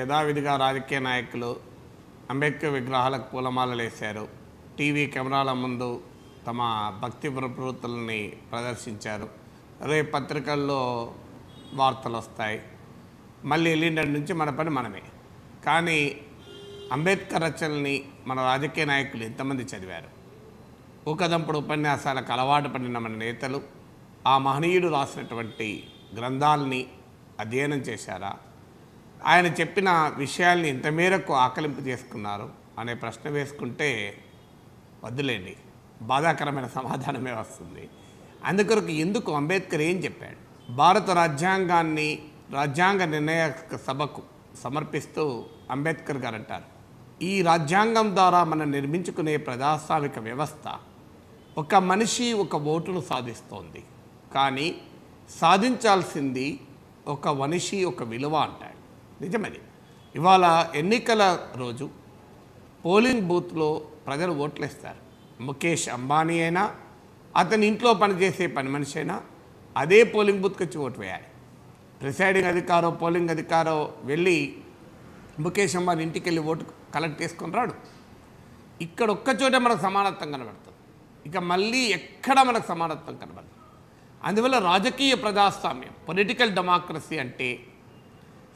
యథావిధిగా రాజకీయ నాయకులు అంబేద్కర్ విగ్రహాలకు పూలమాలలు వేశారు. టీవీ కెమెరాల ముందు తమ భక్తి ప్రవృత్తులని ప్రదర్శించారు. రేపు పత్రికల్లో వార్తలు వస్తాయి. మళ్ళీ ఎల్లుండి నుంచి మన పని మనమే. కానీ అంబేద్కర్ రచనల్ని మన రాజకీయ నాయకులు ఎంతమంది చదివారు? ఊకదంపుడు ఉపన్యాసాలకు అలవాటు పడిన మన నేతలు ఆ మహనీయుడు రాసినటువంటి గ్రంథాలని అధ్యయనం చేశారా? ఆయన చెప్పిన విషయాల్ని ఇంత మేరకు ఆకలింపు చేసుకున్నారు అనే ప్రశ్న వేసుకుంటే వద్దులేండి బాధాకరమైన సమాధానమే వస్తుంది. అందుకొరకు ఎందుకు అంబేద్కర్ ఏం చెప్పాడు? భారత రాజ్యాంగాన్ని రాజ్యాంగ నిర్ణయ సభకు సమర్పిస్తూ అంబేద్కర్ గారు అంటారు ఈ రాజ్యాంగం ద్వారా మనం నిర్మించుకునే ప్రజాస్వామిక వ్యవస్థ ఒక మనిషి ఒక ఓటును సాధిస్తోంది. కానీ సాధించాల్సింది ఒక మనిషి ఒక విలువ అంటారు. నిజమది. ఇవాళ ఎన్నికల రోజు పోలింగ్ బూత్లో ప్రజలు ఓట్లేస్తారు. ముఖేష్ అంబానీ అయినా అతని ఇంట్లో పనిచేసే పని మనిషి అయినా అదే పోలింగ్ బూత్కి వచ్చి ఓటు వేయాలి. ప్రిసైడింగ్ అధికారో పోలింగ్ అధికారో వెళ్ళి ముఖేష్ అంబానీ ఇంటికి వెళ్ళి ఓటు కలెక్ట్ చేసుకొని రాడు. ఇక్కడ ఒక్కచోట మనకు సమానత్వం కనబడుతుంది. ఇక మళ్ళీ ఎక్కడ మనకు సమానత్వం కనబడుతుంది అందువల్ల రాజకీయ ప్రజాస్వామ్యం పొలిటికల్ డెమోక్రసీ అంటే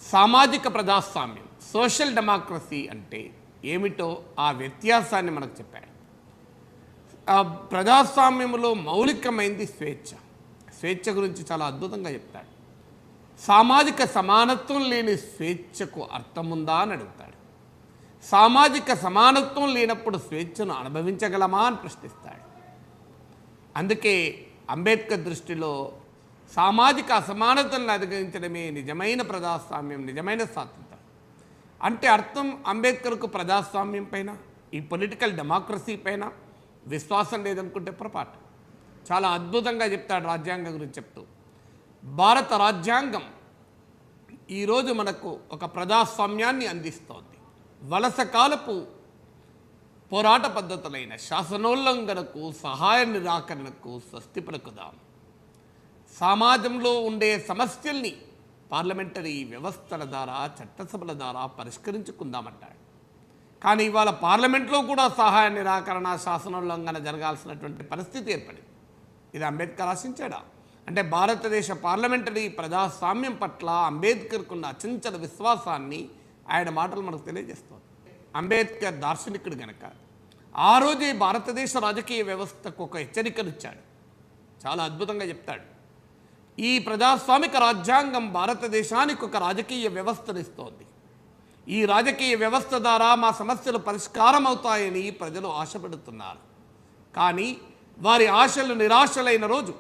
సామాజిక ప్రజాస్వామ్యం సోషల్ డెమోక్రసీ అంటే ఏమిటో ఆ వ్యత్యాసాన్ని మనకు చెప్పాడు. ఆ ప్రజాస్వామ్యంలో మౌలికమైంది స్వేచ్ఛ. స్వేచ్ఛ గురించి చాలా అద్భుతంగా చెప్తాడు. సామాజిక సమానత్వం లేని స్వేచ్ఛకు అర్థముందా అని అడుగుతాడు. సామాజిక సమానత్వం లేనప్పుడు స్వేచ్ఛను అనుభవించగలమా అని ప్రశ్నిస్తాడు. అందుకే అంబేద్కర్ దృష్టిలో సామాజిక అసమానతలను అధిగమించడమే నిజమైన ప్రజాస్వామ్యం నిజమైన స్వాతంత్రం. అంటే అర్థం అంబేద్కర్కు ప్రజాస్వామ్యం పైన ఈ పొలిటికల్ డెమోక్రసీ పైన విశ్వాసం లేదనుకుంటే పొరపాటు. చాలా అద్భుతంగా చెప్తాడు రాజ్యాంగం గురించి చెప్తూ. భారత రాజ్యాంగం ఈరోజు మనకు ఒక ప్రజాస్వామ్యాన్ని అందిస్తోంది. వలస కాలపు పోరాట పద్ధతులైన శాసనోల్లంఘనకు సహాయ నిరాకరణకు స్వస్తి పలుకుదాం. సమాజంలో ఉండే సమస్యల్ని పార్లమెంటరీ వ్యవస్థల ద్వారా చట్టసభల ద్వారా పరిష్కరించుకుందామంటాడు. కానీ ఇవాళ పార్లమెంట్లో కూడా సహాయ నిరాకరణ శాసనోల్లంఘన జరగాల్సినటువంటి పరిస్థితి ఏర్పడింది. ఇది అంబేద్కర్ ఆశించాడా? అంటే భారతదేశ పార్లమెంటరీ ప్రజాస్వామ్యం పట్ల అంబేద్కర్కున్న అచంచల విశ్వాసాన్ని ఆయన మాటలు మనకు తెలియజేస్తుంది. అంబేద్కర్ దార్శనికుడు గనక ఆ రోజే భారతదేశ రాజకీయ వ్యవస్థకు ఒక హెచ్చరికనిచ్చాడు. చాలా అద్భుతంగా చెప్తాడు. ఈ ప్రజాస్వామిక రాజ్యాంగం భారతదేశానికి ఒక రాజకీయ వ్యవస్థనిస్తోంది. ఈ రాజకీయ వ్యవస్థ ద్వారా మా సమస్యలు పరిష్కారం అవుతాయని ప్రజలు ఆశపడుతున్నారు. కానీ వారి ఆశలు నిరాశలైన రోజు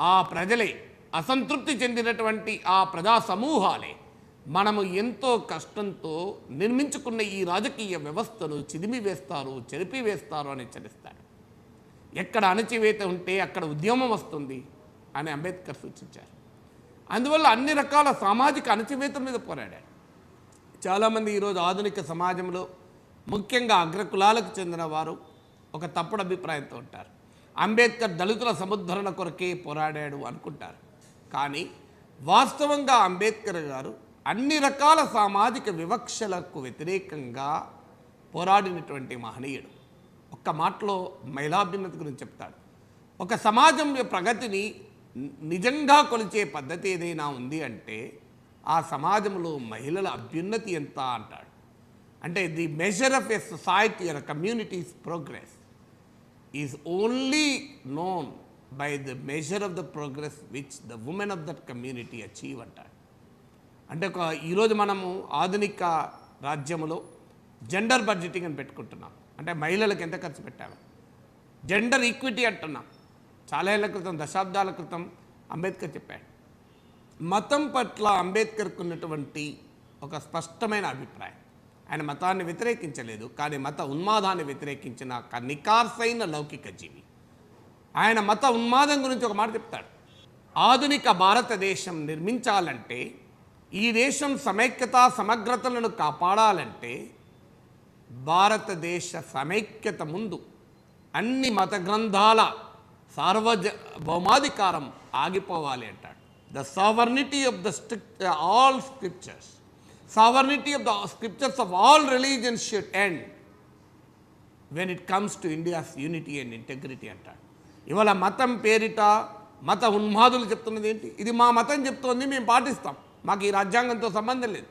ఆ ప్రజలే అసంతృప్తి చెందినటువంటి ఆ ప్రజా సమూహాలే మనము ఎంతో కష్టంతో నిర్మించుకున్న ఈ రాజకీయ వ్యవస్థను చిదిమి వేస్తారు వేస్తారు అని హెచ్చరిస్తాడు ఎక్కడ అణచివేత ఉంటే అక్కడ ఉద్యమం వస్తుంది. అని అంబేద్కర్ సూచించారు. అందువల్ల అన్ని రకాల సామాజిక అణచివేత మీద పోరాడాడు. చాలామంది ఈరోజు ఆధునిక సమాజంలో ముఖ్యంగా అగ్రకులాలకు చెందిన వారు ఒక తప్పుడు అభిప్రాయంతో ఉంటారు. అంబేద్కర్ దళితుల సముద్ధరణ కొరకే పోరాడాడు అనుకుంటారు. కానీ వాస్తవంగా అంబేద్కర్ గారు అన్ని రకాల సామాజిక వివక్షలకు వ్యతిరేకంగా పోరాడినటువంటి మహనీయుడు. ఒక్క మాటలో మహిళాభ్యున్నతి గురించి చెప్తాడు. ఒక సమాజం ప్రగతిని నిజంగా కొలిచే పద్ధతి ఏదైనా ఉంది అంటే ఆ సమాజంలో మహిళల అభ్యున్నతి ఎంత అంటాడు? అంటే the measure of a society or communities progress is only known by the measure of the progress which the women of that community achieve అంటాడు. అంటే ఒక ఈరోజు మనము ఆధునిక రాజ్యములో జెండర్ బడ్జెటింగ్ అని పెట్టుకుంటున్నాం. అంటే మహిళలకు ఎంత ఖర్చు పెట్టాము జెండర్ ఈక్విటీ అంటున్నాం. చాలా ఏళ్ళ క్రితం దశాబ్దాల క్రితం అంబేద్కర్ చెప్పాడు. మతం పట్ల అంబేద్కర్కు ఉన్నటువంటి ఒక స్పష్టమైన అభిప్రాయం. ఆయన మతాన్ని వ్యతిరేకించలేదు కానీ మత ఉన్మాదాన్ని వ్యతిరేకించిన ఒక నికార్సైన లౌకిక జీవి. ఆయన మత ఉన్మాదం గురించి ఒక మాట చెప్తాడు. ఆధునిక భారతదేశం నిర్మించాలంటే ఈ దేశం సమైక్యత సమగ్రతలను కాపాడాలంటే భారతదేశ సమైక్యత ముందు అన్ని మత గ్రంథాల సార్వజ భౌమాధికారం ఆగిపోవాలి అంటాడు. The sovereignty of the strict all scriptures sovereignty of the scriptures of all religions should end when it comes to India's unity and integrity అంటాడు. ఇవాళ మతం పేరిట మత ఉన్మాదులు చెప్తున్నది ఏంటి? ఇది మా మతం చెప్తోంది మేము పాటిస్తాం. మాకు ఈ రాజ్యాంగంతో సంబంధం లేదు.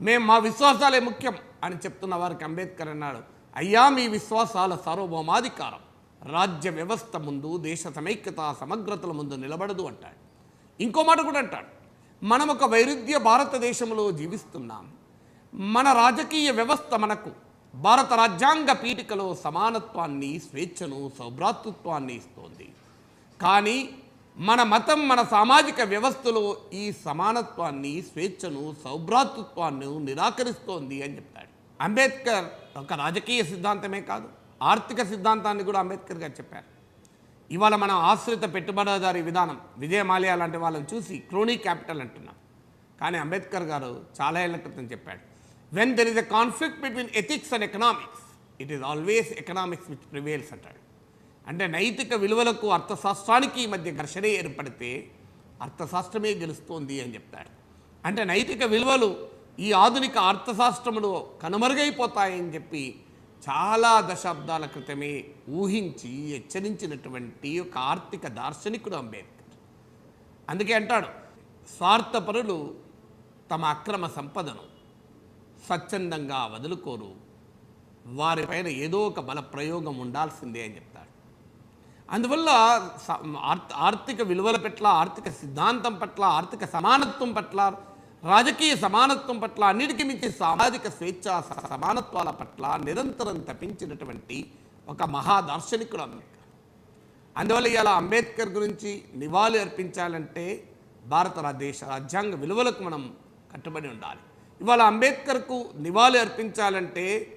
మేము మా విశ్వాసాలే ముఖ్యం అని చెప్తున్న వారికి అంబేద్కర్ అన్నాడు. అయ్యా మీ విశ్వాసాల సార్వభౌమాధికారం. రాజ్య వ్యవస్థ ముందు దేశ సమైక్యత సమగ్రతల ముందు నిలబడదు అంటాడు. ఇంకో మాట కూడా అంటాడు. మనం ఒక వైరుధ్య భారతదేశంలో జీవిస్తున్నాం. మన రాజకీయ వ్యవస్థ మనకు భారత రాజ్యాంగ పీఠికలో సమానత్వాన్ని స్వేచ్ఛను సౌభ్రాతృత్వాన్ని ఇస్తోంది. కానీ మన మతం మన సామాజిక వ్యవస్థలో ఈ సమానత్వాన్ని స్వేచ్ఛను సౌభ్రాతృత్వాన్ని నిరాకరిస్తోంది అని చెప్తాడు. అంబేద్కర్ ఒక రాజకీయ సిద్ధాంతమే కాదు. ఆర్థిక సిద్ధాంతాన్ని కూడా అంబేద్కర్ గారు చెప్పారు. ఇవాళ మనం ఆశ్రిత పెట్టుబడిదారి విధానం విజయ మాల్యా లాంటి వాళ్ళని చూసి క్రోనీ క్యాపిటల్ అంటున్నాం. కానీ అంబేద్కర్ గారు చాలా ఏళ్ళ క్రితం చెప్పాడు when there is a conflict between ethics and economics it is always economics which prevails అంటాడు. అంటే నైతిక విలువలకు అర్థశాస్త్రానికి మధ్య ఘర్షణ ఏర్పడితే అర్థశాస్త్రమే గెలుస్తోంది అని చెప్తాడు. అంటే నైతిక విలువలు ఈ ఆధునిక అర్థశాస్త్రములో కనుమరుగైపోతాయని చెప్పి చాలా దశాబ్దాల క్రితమే ఊహించి హెచ్చరించినటువంటి ఒక ఆర్థిక దార్శనికుడు అంబేద్కర్. అందుకే అంటాడు స్వార్థపరులు తమ అక్రమ సంపదను స్వచ్ఛందంగా వదులుకోరు. వారిపైన ఏదో ఒక బల ప్రయోగం ఉండాల్సిందే అని చెప్తాడు. అందువల్ల స- ఆర్థిక విలువల పట్ల ఆర్థిక సిద్ధాంతం పట్ల ఆర్థిక సమానత్వం పట్ల రాజకీయ సమానత్వం పట్ల అన్నిటికీ మించి సామాజిక స్వేచ్ఛ సమానత్వాల పట్ల నిరంతరం తప్పించినటువంటి ఒక మహా దార్శనికుడు అంబేద్కర్ అందువల్ల ఇలా అంబేద్కర్ గురించి నివాళి అర్పించాలంటే భారత దేశ రాజ్యాంగ విలువలకు మనం కట్టుబడి ఉండాలి. ఇవాళ అంబేద్కర్కు నివాళి అర్పించాలంటే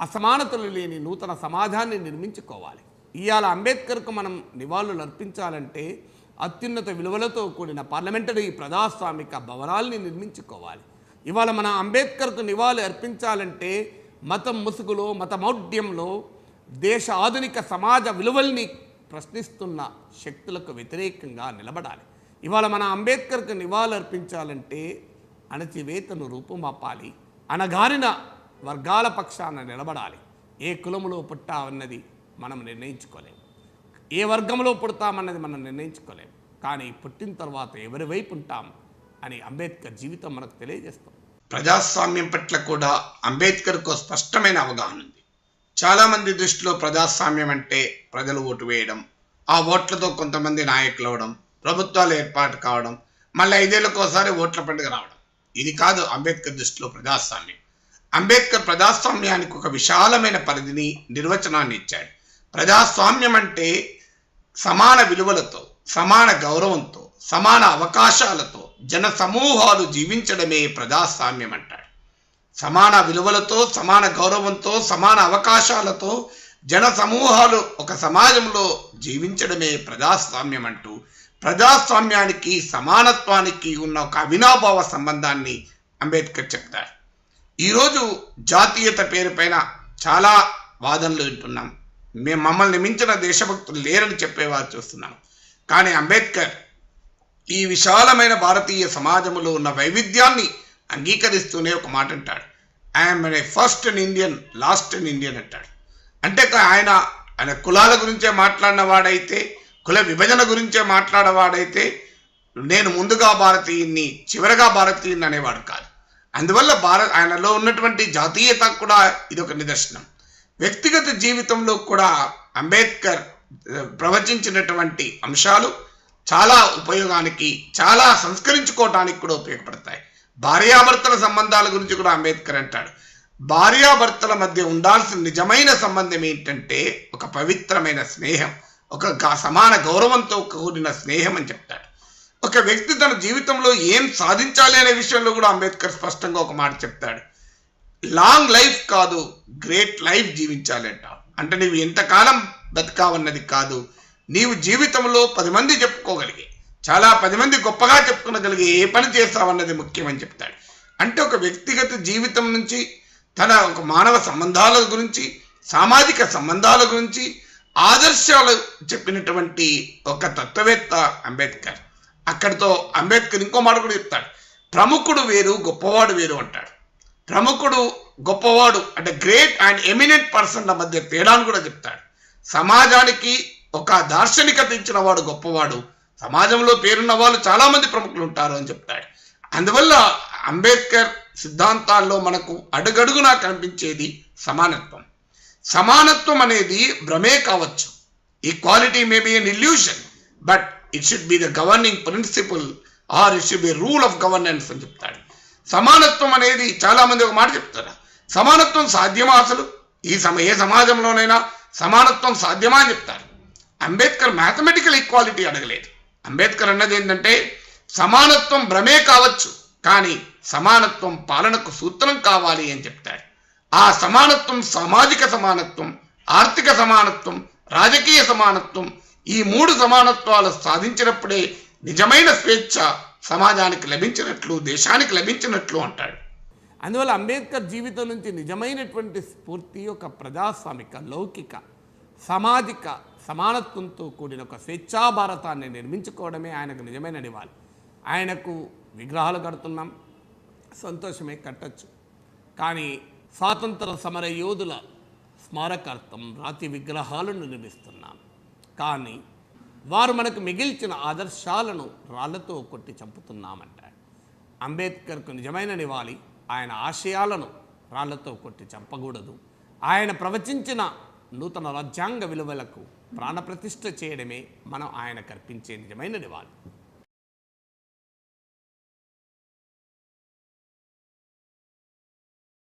అసమానతలు లేని నూతన సమాజాన్ని నిర్మించుకోవాలి. ఇవాళ అంబేద్కర్కు మనం నివాళులు అర్పించాలంటే అత్యున్నత విలువలతో కూడిన పార్లమెంటరీ ప్రజాస్వామిక భవనాల్ని నిర్మించుకోవాలి. ఇవాళ మన అంబేద్కర్కు నివాళి అర్పించాలంటే మతం ముసుగులో మతమౌఢ్యంలో దేశ ఆధునిక సమాజ విలువల్ని ప్రశ్నిస్తున్న శక్తులకు వ్యతిరేకంగా నిలబడాలి. ఇవాళ మన అంబేద్కర్కు నివాళి అర్పించాలంటే అణచివేతను రూపుమాపాలి. అనగారిన వర్గాల పక్షాన నిలబడాలి. ఏ కులములో పుట్టామన్నది మనం నిర్ణయించుకోలేము. ఏ వర్గంలో పుడతామన్నది మనం నిర్ణయించుకోలేము కానీ పుట్టిన తర్వాత ఎవరి వైపు ఉంటాం అని అంబేద్కర్ జీవితం మనకు తెలియజేస్తాం. ప్రజాస్వామ్యం పట్ల కూడా అంబేద్కర్కు స్పష్టమైన అవగాహన ఉంది. చాలామంది దృష్టిలో ప్రజాస్వామ్యం అంటే ప్రజలు ఓటు వేయడం ఆ ఓట్లతో కొంతమంది నాయకులు అవడం ప్రభుత్వాలు ఏర్పాటు కావడం మళ్ళీ ఐదేళ్ళకోసారి ఓట్ల పండుగ రావడం. ఇది కాదు అంబేద్కర్ దృష్టిలో ప్రజాస్వామ్యం. అంబేద్కర్ ప్రజాస్వామ్యానికి ఒక విశాలమైన పరిధిని నిర్వచనాన్ని ఇచ్చాడు. ప్రజాస్వామ్యం అంటే సమాన విలువలతో సమాన గౌరవంతో సమాన అవకాశాలతో జన సమూహాలు జీవించడమే ప్రజాస్వామ్యం అంటాడు సమాన విలువలతో సమాన గౌరవంతో సమాన అవకాశాలతో జన సమూహాలు ఒక సమాజంలో జీవించడమే ప్రజాస్వామ్యం అంటూ ప్రజాస్వామ్యానికి సమానత్వానికి ఉన్న ఒక అవినాభావ సంబంధాన్ని అంబేద్కర్ చెప్తారు ఈరోజు జాతీయత పేరుపైన చాలా వాదనలు వింటున్నాం. మేము మమ్మల్ని మించిన దేశభక్తులు లేరని చెప్పేవారు చూస్తున్నాం. కానీ అంబేద్కర్ ఈ విశాలమైన భారతీయ సమాజంలో ఉన్న వైవిధ్యాన్ని అంగీకరిస్తూనే ఒక మాట అంటాడు. I'm a first in Indian last in Indian అంటాడు. అంటే ఆయన ఆయన కులాల గురించే మాట్లాడిన వాడైతే కుల విభజన గురించే మాట్లాడేవాడైతే నేను ముందుగా భారతీయుని చివరగా భారతీయుని అనేవాడు కాదు. అందువల్ల భారత్ ఆయనలో ఉన్నటువంటి జాతీయత కూడా ఇది ఒక నిదర్శనం. వ్యక్తిగత జీవితంలో కూడా అంబేద్కర్ ప్రవచించినటువంటి అంశాలు చాలా ఉపయోగానికి చాలా సంస్కరించుకోవటానికి కూడా ఉపయోగపడతాయి. భార్యాభర్తల సంబంధాల గురించి కూడా అంబేద్కర్ అంటాడు. భార్యాభర్తల మధ్య ఉండాల్సిన నిజమైన సంబంధం ఏంటంటే ఒక పవిత్రమైన స్నేహం ఒక సమాన గౌరవంతో కూడిన స్నేహం అని చెప్తాడు. ఒక వ్యక్తి తన జీవితంలో ఏం సాధించాలి అనే విషయంలో కూడా అంబేద్కర్ స్పష్టంగా ఒక మాట చెప్తాడు. లాంగ్ లైఫ్ కాదు గ్రేట్ లైఫ్ జీవించాలంట. అంటే నీవు ఎంతకాలం బతకావన్నది కాదు నీవు జీవితంలో పది మంది చెప్పుకోగలిగే చాలా పది మంది గొప్పగా చెప్పుకునగలిగే ఏ పని చేస్తావన్నది ముఖ్యమని చెప్తాడు. అంటే ఒక వ్యక్తిగత జీవితం నుంచి తన ఒక మానవ సంబంధాల గురించి సామాజిక సంబంధాల గురించి ఆదర్శాలు చెప్పినటువంటి ఒక తత్వవేత్త అంబేద్కర్. అక్కడితో అంబేద్కర్ ఇంకో మాట కూడా చెప్తాడు. ప్రముఖుడు వేరు గొప్పవాడు వేరు అంటాడు. ప్రముఖుడు గొప్పవాడు అంటే గ్రేట్ అండ్ ఎమినెంట్ పర్సన్ల మధ్య తేడాను కూడా చెప్తాడు. సమాజానికి ఒక దార్శనికత ఇచ్చిన వాడు గొప్పవాడు. సమాజంలో పేరున్న వాళ్ళు చాలా మంది ప్రముఖులు ఉంటారు అని చెప్తాడు. అందువల్ల అంబేద్కర్ సిద్ధాంతాల్లో మనకు అడుగడుగునా కనిపించేది సమానత్వం. సమానత్వం అనేది భ్రమే కావచ్చు. Equality may be an illusion but it should be the governing principle or it should be rule of governance అని చెప్తాడు. సమానత్వం అనేది చాలా మంది ఒక మాట చెప్తారు? సమానత్వం సాధ్యమా అసలు? ఈ సమ ఏ సమాజంలోనైనా సమానత్వం సాధ్యమా అని చెప్తారు. అంబేద్కర్ మ్యాథమెటికల్ ఈక్వాలిటీ అడగలేదు. అంబేద్కర్ అన్నది ఏంటంటే సమానత్వం భ్రమే కావచ్చు కానీ సమానత్వం పాలనకు సూత్రం కావాలి అని చెప్తాడు ఆ సమానత్వం సామాజిక సమానత్వం ఆర్థిక సమానత్వం రాజకీయ సమానత్వం ఈ మూడు సమానత్వాలు సాధించినప్పుడే నిజమైన స్వేచ్ఛ సమాజానికి లభించినట్లు దేశానికి లభించినట్లు అంటాడు. అందువల్ల అంబేద్కర్ జీవితం నుంచి నిజమైనటువంటి స్ఫూర్తి ఒక ప్రజాస్వామిక లౌకిక సామాజిక సమానత్వంతో కూడిన ఒక స్వేచ్ఛా భారతాన్ని నిర్మించుకోవడమే ఆయనకు నిజమైన నివాళి. ఆయనకు విగ్రహాలు కడుతున్నాం సంతోషమే కట్టచ్చు. కానీ స్వాతంత్ర సమర యోధుల స్మారకార్థం రాతి విగ్రహాలను నిర్మిస్తున్నాం. కానీ వారు మనకు మిగిల్చిన ఆదర్శాలను రాళ్ళతో కొట్టి చంపుతున్నామంటాడు అంబేద్కర్కు నిజమైన నివాళి ఆయన ఆశయాలను రాళ్ళతో కొట్టి చంపకూడదు. ఆయన ప్రవచించిన నూతన రాజ్యాంగ విలువలకు ప్రాణప్రతిష్ఠ చేయడమే మనం ఆయన కల్పించే నిజమైన నివాళి.